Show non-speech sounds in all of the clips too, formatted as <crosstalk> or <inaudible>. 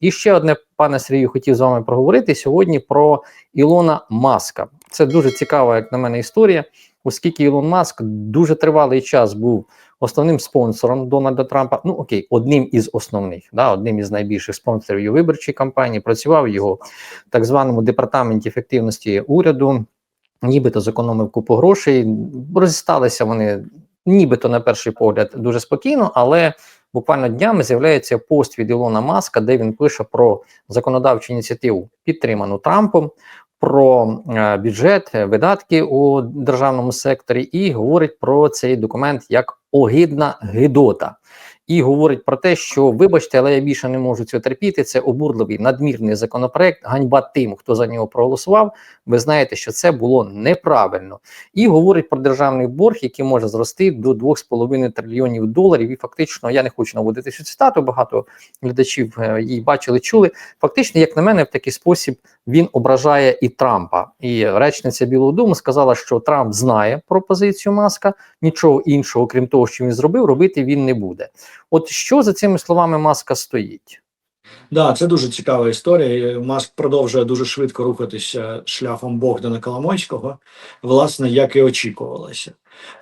І ще одне, пане Сергію, хотів з вами проговорити сьогодні про Ілона Маска. Це дуже цікава, як на мене, історія, оскільки Ілон Маск дуже тривалий час був основним спонсором Дональда Трампа. Ну окей, одним із основних, да, одним із найбільших спонсорів його виборчої кампанії. Працював в його так званому департаменті ефективності уряду, нібито зекономив купу грошей. Розісталися вони, нібито на перший погляд, дуже спокійно, але буквально днями з'являється пост від Ілона Маска, де він пише про законодавчу ініціативу, підтриману Трампом, про е, бюджет, е, видатки у державному секторі, і говорить про цей документ як огидна гидота. І говорить про те, що вибачте, але я більше не можу цього терпіти. Це обурливий надмірний законопроект. Ганьба тим, хто за нього проголосував. Ви знаєте, що це було неправильно, і говорить про державний борг, який може зрости до 2,5 трильйонів доларів. І фактично, я не хочу наводити цю цитату. Багато глядачів е, її бачили, чули. Фактично, як на мене, в такий спосіб він ображає і Трампа. І речниця Білого Дому сказала, що Трамп знає про позицію маска, нічого іншого, крім того, що він зробив, робити він не буде. От що за цими словами маска стоїть? Да, це дуже цікава історія. Маск продовжує дуже швидко рухатися шляхом Богдана Коломойського, власне, як і очікувалося.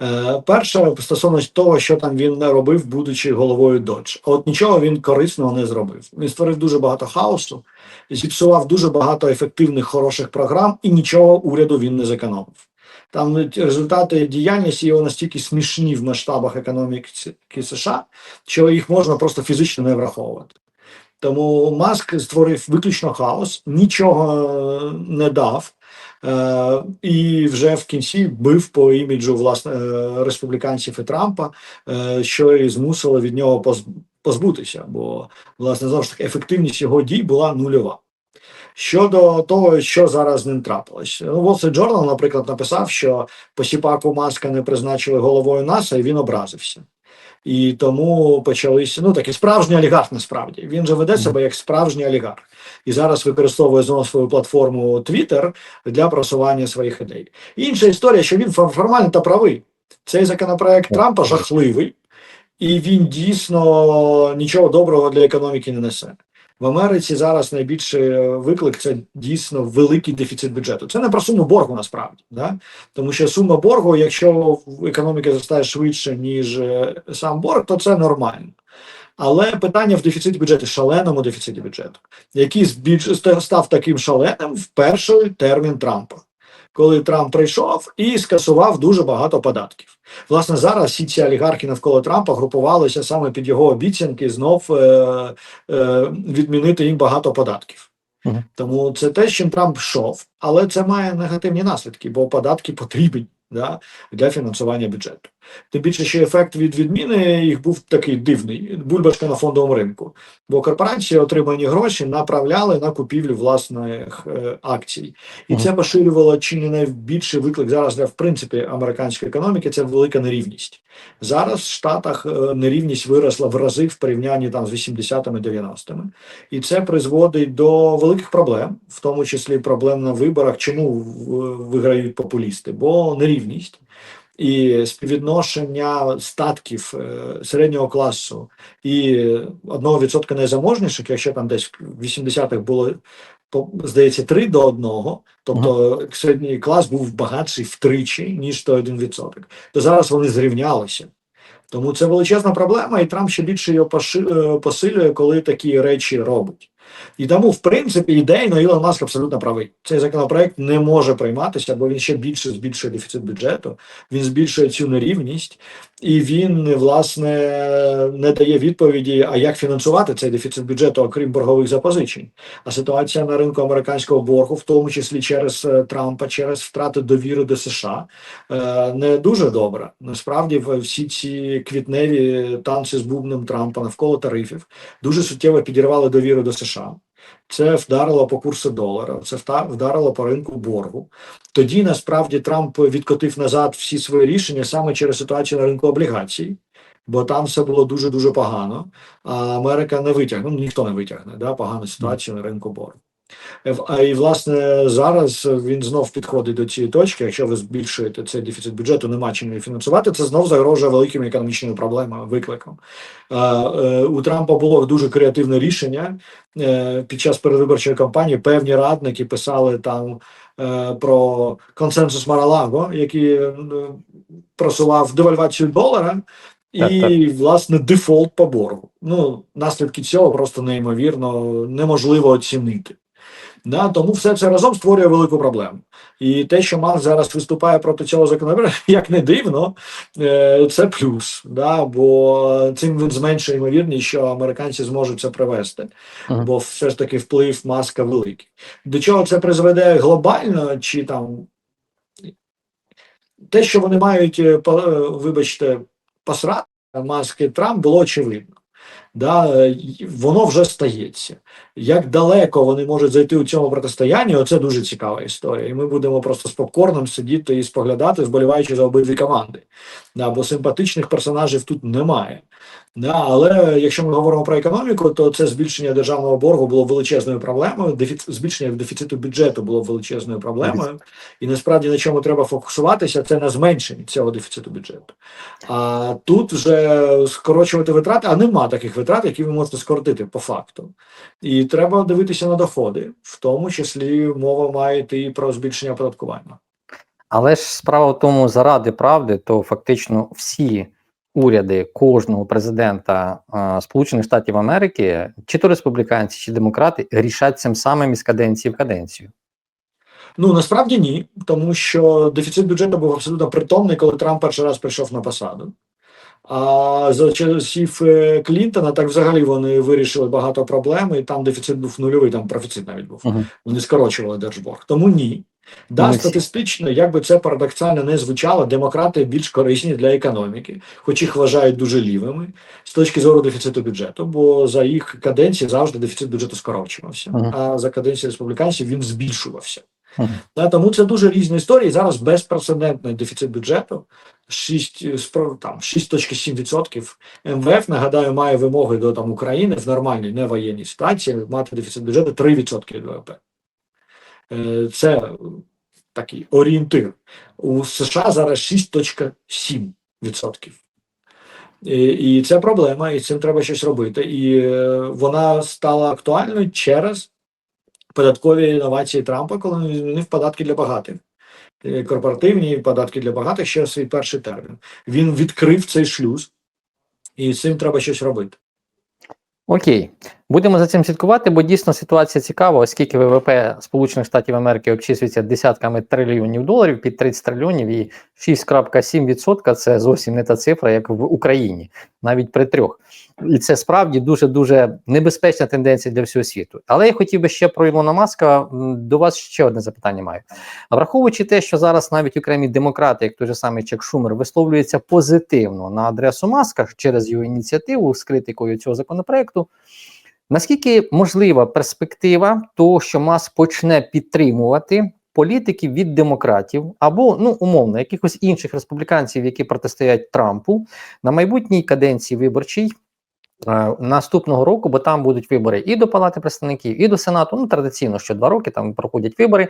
Е, перше, стосовно того, що там він не робив, будучи головою Додж. От нічого він корисного не зробив. Він створив дуже багато хаосу, зіпсував дуже багато ефективних хороших програм, і нічого уряду він не зекономив. Там результати діяльності його настільки смішні в масштабах економіки США, що їх можна просто фізично не враховувати. Тому Маск створив виключно хаос, нічого не дав. Е, і вже в кінці бив по іміджу власне е, республіканців і Трампа, е, що і змусило від нього позбутися, бо власне таки ефективність його дій була нульова. Щодо того, що зараз з ним трапилось, Wall Street Journal, наприклад, написав, що посіпаку маска не призначили головою НАСА, і він образився. І тому почалися ну такий справжній олігарх. Насправді він же веде себе як справжній олігарх, і зараз використовує знову свою платформу Twitter для просування своїх ідей. Інша історія, що він формально та правий. Цей законопроект Трампа жахливий, і він дійсно нічого доброго для економіки не несе. В Америці зараз найбільший виклик це дійсно великий дефіцит бюджету. Це не про суму боргу насправді, да? тому що сума боргу, якщо економіка зростає швидше, ніж е, сам борг, то це нормально. Але питання в дефіциті бюджету, шаленому дефіциті бюджету, який став таким шаленим в перший термін Трампа, коли Трамп прийшов і скасував дуже багато податків. Власне, зараз всі ці олігархи навколо Трампа групувалися саме під його обіцянки знов е, е, відмінити їм багато податків. Тому це те, з чим Трамп йшов, але це має негативні наслідки, бо податки потрібні да, для фінансування бюджету. Тим більше, що ефект від відміни їх був такий дивний бульбашка на фондовому ринку, бо корпорації отримані гроші направляли на купівлю власних е, акцій, і -hmm. це поширювало чи не найбільший виклик зараз для в принципі американської економіки. Це велика нерівність. Зараз в Штатах е, нерівність виросла в рази в порівнянні там з 80-ми 90-ми, і це призводить до великих проблем, в тому числі проблем на виборах. Чому виграють популісти? Бо нерівність і співвідношення статків е, середнього класу і одного відсотка найзаможніших, якщо там десь в 80-х було здається 3 до 1, тобто середній клас був багатший втричі, ніж той 1%, то зараз вони зрівнялися. Тому це величезна проблема, і Трамп ще більше його е, посилює, коли такі речі робить. І тому, в принципі, ідейно Ілон Маск абсолютно правий. Цей законопроект не може прийматися, бо він ще більше збільшує дефіцит бюджету, він збільшує цю нерівність, і він власне не дає відповіді, а як фінансувати цей дефіцит бюджету, окрім боргових запозичень. А ситуація на ринку американського боргу, в тому числі через е, Трампа, через втрати довіри до США, е, не дуже добра. Насправді, всі ці квітневі танці з бубнем Трампа навколо тарифів дуже суттєво підірвали довіру до США. Це вдарило по курсу долара, це вдарило по ринку боргу. Тоді насправді Трамп відкотив назад всі свої рішення саме через ситуацію на ринку облігацій, бо там все було дуже дуже погано. А Америка не витягне, ну ніхто не витягне да, погану ситуацію на ринку боргу. Е, А і власне зараз він знов підходить до цієї точки. Якщо ви збільшуєте цей дефіцит бюджету, нема чим фінансувати. Це знов загрожує великими економічними проблемами, викликом. Е, У Трампа було дуже креативне рішення Е, під час передвиборчої кампанії. Певні радники писали там про консенсус Маралаго, який просував девальвацію долара. І власне дефолт по боргу. Ну наслідки цього просто неймовірно неможливо оцінити. Да, тому все це разом створює велику проблему. І те, що Марк зараз виступає проти цього законопроекту, <laughs> як не дивно, е, це плюс. Да, бо цим він зменшує ймовірність, що американці зможуть це привести, Мгм. бо все ж таки вплив маска великий. До чого це призведе глобально, чи там те, що вони мають, е, е, вибачте, посрати маски Трамп, було очевидно. Да, воно вже стається. Як далеко вони можуть зайти у цьому протистоянні, оце дуже цікава історія. І ми будемо просто з попкорном сидіти і споглядати, зболіваючи за обидві команди. Да, бо симпатичних персонажів тут немає. Да, але якщо ми говоримо про економіку, то це збільшення державного боргу було величезною проблемою. Дефіц... збільшення дефіциту бюджету було величезною проблемою. І насправді на чому треба фокусуватися, це на зменшенні цього дефіциту бюджету. А тут вже скорочувати витрати, а нема таких витрат, які ви можете скоротити по факту. І треба дивитися на доходи, в тому числі мова має йти і про збільшення оподаткування. Але ж справа в тому, заради правди, то фактично всі уряди кожного президента а, Сполучених Штатів Америки, чи то республіканці, чи демократи, рішать цим самим із каденції в каденцію. Ну насправді ні, тому що дефіцит бюджету був абсолютно притомний, коли Трамп перший раз прийшов на посаду. А за часів Клінтона так взагалі вони вирішили багато проблем, і там дефіцит був нульовий, там профіцит навіть був. Мгм. Вони скорочували держборг. Тому ні. Да, статистично, як би це парадоксально не звучало, демократи більш корисні для економіки, хоч їх вважають дуже лівими з точки зору дефіциту бюджету, бо за їх каденції завжди дефіцит бюджету скорочувався, Мгм. а за каденції республіканців він збільшувався. Да, тому це дуже різні історії. Зараз безпрецедентний дефіцит бюджету 6, е, там, 6,7%. МВФ, нагадаю, має вимоги до там, України в нормальній невоєнній ситуації мати дефіцит бюджету 3% від ВВП. Е, Це е, такий орієнтир. У США зараз 6,7%. І, і це проблема, і з цим треба щось робити. І е, вона стала актуальною через податкові інновації Трампа, коли він змінив податки для багатих. Е, Корпоративні податки для багатих ще свій перший термін. Він відкрив цей шлюз, і з цим треба щось робити. Окей, будемо за цим слідкувати, бо дійсно ситуація цікава, оскільки ВВП Сполучених Штатів Америки обчислюється десятками трильйонів доларів під 30 трильйонів, і 6,7% це зовсім не та цифра, як в Україні, навіть при трьох. І це справді дуже дуже небезпечна тенденція для всього світу. Але я хотів би ще про Ілона Маска. До вас ще одне запитання маю. Враховуючи те, що зараз навіть окремі демократи, як той же самий Чек Шумер, висловлюються позитивно на адресу Маска через його ініціативу з критикою цього законопроекту. Наскільки можлива перспектива того, що Маск почне підтримувати політиків від демократів або ну умовно якихось інших республіканців, які протистоять Трампу на майбутній каденції виборчій е, наступного року, бо там будуть вибори і до Палати представників, і до Сенату. Ну традиційно, що два роки там проходять вибори.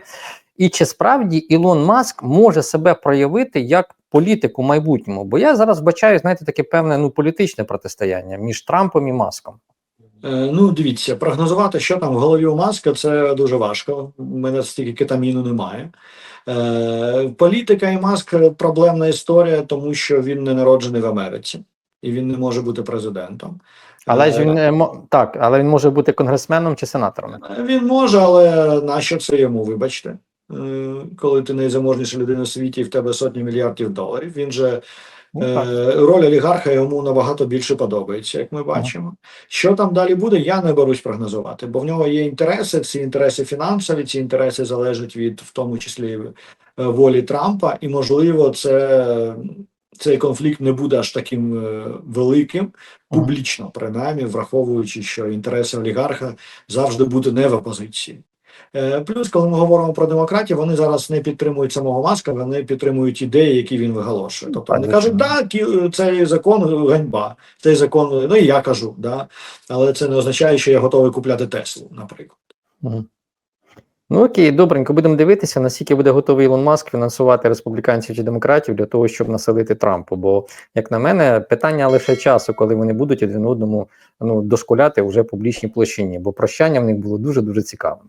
І чи справді Ілон Маск може себе проявити як політик у майбутньому? Бо я зараз бачаю, знаєте, таке певне ну політичне протистояння між Трампом і Маском. Е, Ну, дивіться, прогнозувати, що там в голові у Маска, це дуже важко. У мене стільки кетаміну немає. Е, політика і Маск проблемна історія, тому що він не народжений в Америці і він не може бути президентом. Але ж Е, він мо- так, але він може бути конгресменом чи сенатором. Він може, але нащо це йому, вибачте? Е, Коли ти найзаможніша людина в світі і в тебе сотні мільярдів доларів, він же Ну. Е, Роль олігарха йому набагато більше подобається, як ми бачимо. Що там далі буде, я не берусь прогнозувати, бо в нього є інтереси. Ці інтереси фінансові, ці інтереси залежать від, в тому числі, е, волі Трампа, і можливо, це. Цей конфлікт не буде аж таким е, великим, публічно, принаймні, враховуючи, що інтереси олігарха завжди будуть не в опозиції. Е, Плюс, коли ми говоримо про демократів, вони зараз не підтримують самого Маска, вони підтримують ідеї, які він виголошує. Тобто вони кажуть, да, цей закон ганьба, цей закон, ну і я кажу, да, але це не означає, що я готовий купляти Теслу, наприклад. Ну окей, добренько, будемо дивитися, наскільки буде готовий Ілон Маск фінансувати республіканців чи демократів для того, щоб населити Трампу. Бо, як на мене, питання лише часу, коли вони будуть один одному ну, дошкуляти вже в публічній площині, бо прощання в них було дуже дуже цікавим.